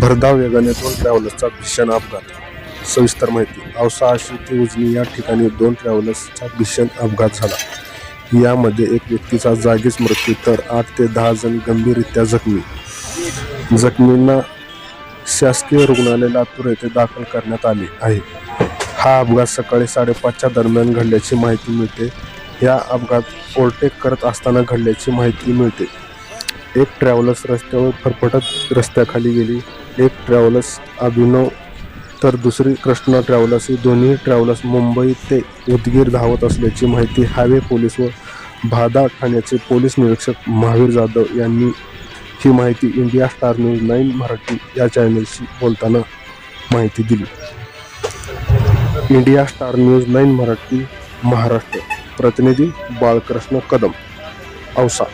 भरधाव वेगाने दोन ट्रॅव्हलर्सचा भीषण अपघात. सविस्तर माहिती औसा आशी ते उजनी या ठिकाणी दोन ट्रॅव्हलर्सचा भीषण अपघात झाला. यामध्ये एक व्यक्तीचा जागीच मृत्यू तर आठ ते दहा जण गंभीररित्या जखमी. जखमींना शासकीय रुग्णालय लातूर येथे दाखल करण्यात आले आहे. हा अपघात सकाळी साडेपाचच्या दरम्यान घडल्याची माहिती मिळते. या अपघात ओव्हरटेक करत असताना घडल्याची माहिती मिळते. एक ट्रॅव्हलर्स रस्त्यावर फरफटत रस्त्याखाली गेली. एक ट्रॅव्हलर्स अभिनव तर दुसरी कृष्णा ट्रॅव्हलर्स ही दोन्ही ट्रॅव्हलर्स मुंबई ते उदगीर धावत असल्याची माहिती हायवे पोलीस व भादा ठाण्याचे पोलीस निरीक्षक महावीर जाधव यांनी ही माहिती India star news nine Marathi या चॅनलशी बोलताना माहिती दिली. India star news nine Marathi Maharashtra. प्रतिनिधी बाळकृष्ण कदम. औसा.